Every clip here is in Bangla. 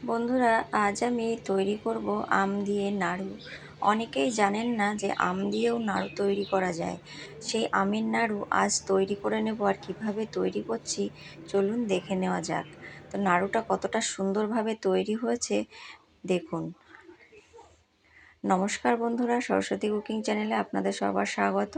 বন্ধুরা, আজ আমি তৈরি করব আম দিয়ে নাড়ু। অনেকেই জানেন না যে আম দিয়েও নাড়ু তৈরি করা যায়। সেই আমের নাড়ু আজ তৈরি করে নেব আর কীভাবে তৈরি করছি চলুন দেখে নেওয়া যাক। তো নাড়ুটা কতটা সুন্দরভাবে তৈরি হয়েছে, দেখুন। নমস্কার বন্ধুরা, সরস্বতী কুকিং চ্যানেলে আপনাদের সবার স্বাগত।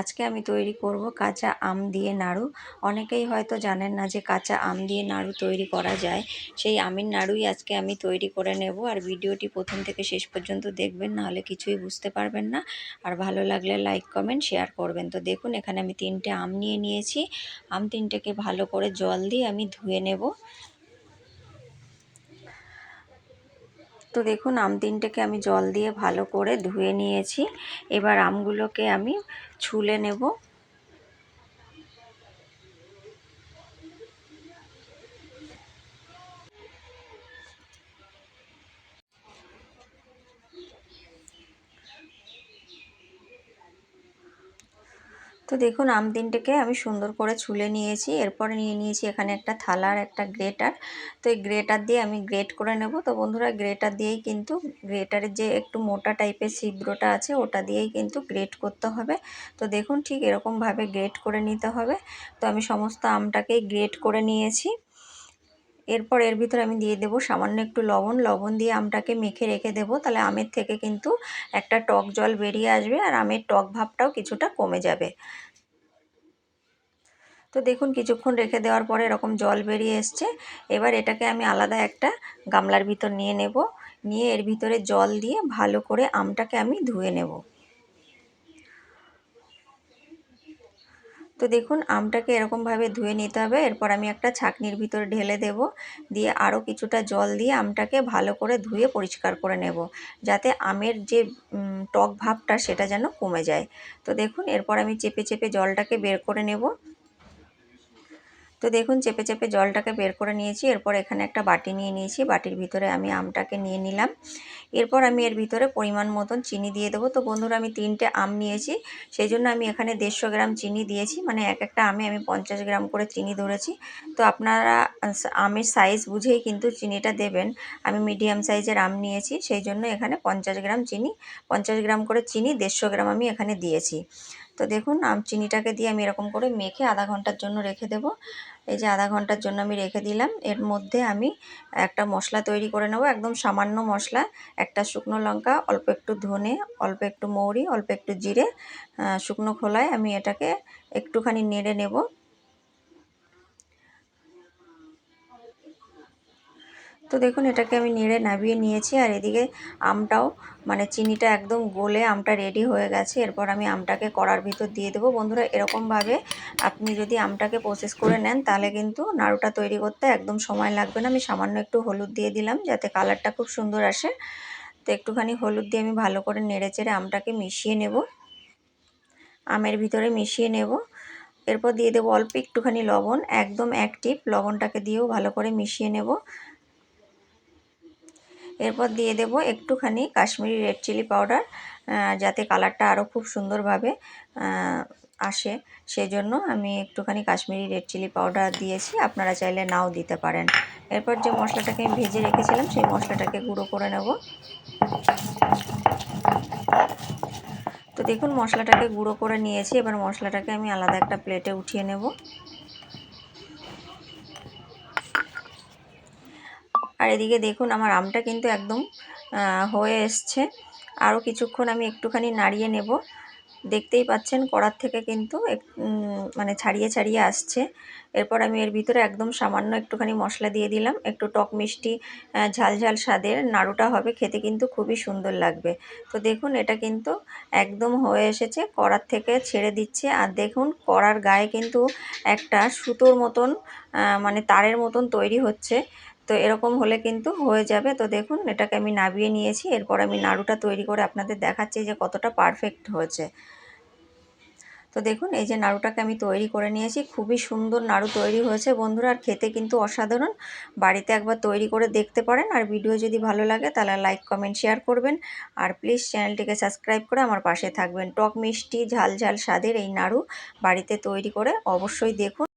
আজকে আমি তৈরি করব কাঁচা আম দিয়ে নাড়ু। অনেকেই হয়তো জানেন না যে কাঁচা আম দিয়ে নাড়ু তৈরি করা যায়। সেই আমের নাড়ুই আজকে আমি তৈরি করে নেব আর ভিডিওটি প্রথম থেকে শেষ পর্যন্ত দেখবেন, নাহলে কিছুই বুঝতে পারবেন না। আর ভালো লাগলে লাইক, কমেন্ট, শেয়ার করবেন। তো দেখুন, এখানে আমি তিনটে আম নিয়ে নিয়েছি। আম তিনটেকে ভালো করে জল দিয়ে আমি ধুয়ে নেব। তো দেখুন, আম তিনটেকে আমি জল দিয়ে ভালো করে ধুয়ে নিয়েছি। এবার আমগুলোকে আমি ছুলে নেব। তো দেখুন, আম তিনটেকে আমি সুন্দর করে ছুলে নিয়েছি। এরপরে নিয়ে নিয়েছি এখানে একটা থালার একটা গ্রেটার। তো এই গ্রেটার দিয়ে আমি গ্রেট করে নেব। তো বন্ধুরা, গ্রেটার দিয়েই কিন্তু গ্রেটারের যে একটু মোটা টাইপের ছিদ্রটা আছে, ওটা দিয়েই কিন্তু গ্রেট করতে হবে। তো দেখুন, ঠিক এরকমভাবে গ্রেট করে নিতে হবে। তো আমি সমস্ত আমটাকেই গ্রেট করে নিয়েছি। এরপর এর ভিতরে আমি দিয়ে দেবো সামান্য একটু লবণ। লবণ দিয়ে আমটাকে মেখে রেখে দেবো। তাহলে আমের থেকে কিন্তু একটা টক জল বেরিয়ে আসবে আর আমের টক ভাবটাও কিছুটা কমে যাবে। তো দেখুন কিছুক্ষণ রেখে দেওয়ার পরে এরকম জল বেরিয়ে এসছে। এবার এটাকে আমি আলাদা একটা গামলার ভিতর নিয়ে নেব। নিয়ে এর ভিতরে জল দিয়ে ভালো করে আমটাকে আমি ধুয়ে নেব। তো দেখুন, আমটাকে এরকমভাবে ধুয়ে নিতে হবে। এরপর আমি একটা ছাকনির ভিতর ঢেলে দেব। দিয়ে আরও কিছুটা জল দিয়ে আমটাকে ভালো করে ধুয়ে পরিষ্কার করে নেব। যাতে আমের যে টক ভাবটা সেটা যেন কমে যায়। তো দেখুন, এরপর আমি চেপে চেপে জলটাকে বের করে নেব। তো দেখুন, চেপে চেপে জলটাকে বের করে নিয়েছি। এরপর এখানে একটা বাটি নিয়ে নিয়েছি। বাটির ভিতরে আমি আমটাকে নিয়ে নিলাম। এরপর আমি এর ভিতরে পরিমাণ মতন চিনি দিয়ে দেবো। তো বন্ধুরা, আমি তিনটে আম নিয়েছি। সেই জন্য আমি এখানে দেড়শো গ্রাম চিনি দিয়েছি। মানে এক একটা আমে আমি পঞ্চাশ গ্রাম করে চিনি ধরেছি। তো আপনারা আমের সাইজ বুঝেই কিন্তু চিনিটা দেবেন। আমি মিডিয়াম সাইজের আম নিয়েছি। সেই জন্য এখানে পঞ্চাশ গ্রাম চিনি, পঞ্চাশ গ্রাম করে চিনি, দেড়শো গ্রাম আমি এখানে দিয়েছি। তো দেখুন, আম, চিনিটাকে দিয়ে আমি এরকম করে মেখে আধা ঘণ্টার জন্য রেখে দেব। এই যে আধা ঘণ্টার জন্য আমি রেখে দিলাম। এর মধ্যে আমি একটা মশলা তৈরি করে নেব, একদম সামান্য মশলা। একটা শুকনো লঙ্কা, অল্প একটু ধনে, অল্প একটু মৌরি, অল্প একটু জিরে শুকনো খোলায় আমি এটাকে একটুখানি নেড়ে নেব। তো দেখুন, এটাকে আমি নেড়ে নাবিয়ে নিয়েছি আর এদিকে আমটাও মানে চিনিটা একদম গলে আমটা রেডি হয়ে গেছে। এরপর আমি আমটাকে কড়ার ভিতর দিয়ে দেবো। বন্ধুরা, এরকমভাবে আপনি যদি আমটাকে প্রসেস করে নেন, তাহলে কিন্তু নাড়ুটা তৈরি করতে একদম সময় লাগবে না। আমি সামান্য একটু হলুদ দিয়ে দিলাম, যাতে কালারটা খুব সুন্দর আসে। তো একটুখানি হলুদ দিয়ে আমি ভালো করে নেড়ে চেড়ে আমটাকে মিশিয়ে নেব। আমের ভিতরে মিশিয়ে নেব। এরপর দিয়ে দেবো অল্প একটুখানি লবণ, একদম অ্যাক্টিভ লবণটাকে দিয়েও ভালো করে মিশিয়ে নেব। এরপর দিয়ে দেব একটুখানি কাশ্মীরি রেড চিলি পাউডার যাতে কালারটা আরও খুব সুন্দরভাবে আসে। সেজন্য আমি একটুখানি কাশ্মীরি রেড চিলি পাউডার দিয়েছি, আপনারা চাইলে নাও দিতে পারেন। এরপর যে মশলাটাকে আমি ভেজে রেখেছিলাম, সেই মশলাটাকে গুঁড়ো করে নেব। তো দেখুন, মশলাটাকে গুঁড়ো করে নিয়েছি, এবার মশলাটাকে আমি আলাদা একটা প্লেটে উঠিয়ে নেব। আর এদিকে দেখুন আমার আমটা কিন্তু একদম হয়ে এসছে। আরও কিছুক্ষণ আমি একটুখানি নাড়িয়ে নেব। দেখতেই পাচ্ছেন কড়ার থেকে কিন্তু মানে ছাড়িয়ে ছাড়িয়ে আসছে। এরপর আমি এর ভিতরে একদম সামান্য একটুখানি মশলা দিয়ে দিলাম। একটু টক মিষ্টি ঝাল ঝাল স্বাদের নাড়ুটা হবে, খেতে কিন্তু খুবই সুন্দর লাগবে। তো দেখুন এটা কিন্তু একদম হয়ে এসেছে, কড়ার থেকে ছেড়ে দিচ্ছে। আর দেখুন কড়ার গায়ে কিন্তু একটা সুতোর মতন মানে তারের মতন তৈরি হচ্ছে। তো এরকম হলে কিন্তু হয়ে যাবে। তো দেখুন, এটাকে আমি নাবিয়ে নিয়েছি। এরপর আমি নাড়ুটা তৈরি করে আপনাদের দেখাচ্ছি যে কতটা পারফেক্ট হয়েছে। তো দেখুন, এই যে নাড়ুটাকে আমি তৈরি করে নিয়েছি। খুবই সুন্দর নাড়ু তৈরি হয়েছে বন্ধুরা, আর খেতে কিন্তু অসাধারণ। বাড়িতে একবার তৈরি করে দেখতে পারেন। আর ভিডিও যদি ভালো লাগে, তাহলে লাইক কমেন্ট শেয়ার করবেন। আর প্লিজ চ্যানেলটিকে সাবস্ক্রাইব করে আমার পাশে থাকবেন। টক মিষ্টি, ঝাল ঝাল স্বাদের এই নাড়ু বাড়িতে তৈরি করে অবশ্যই দেখুন।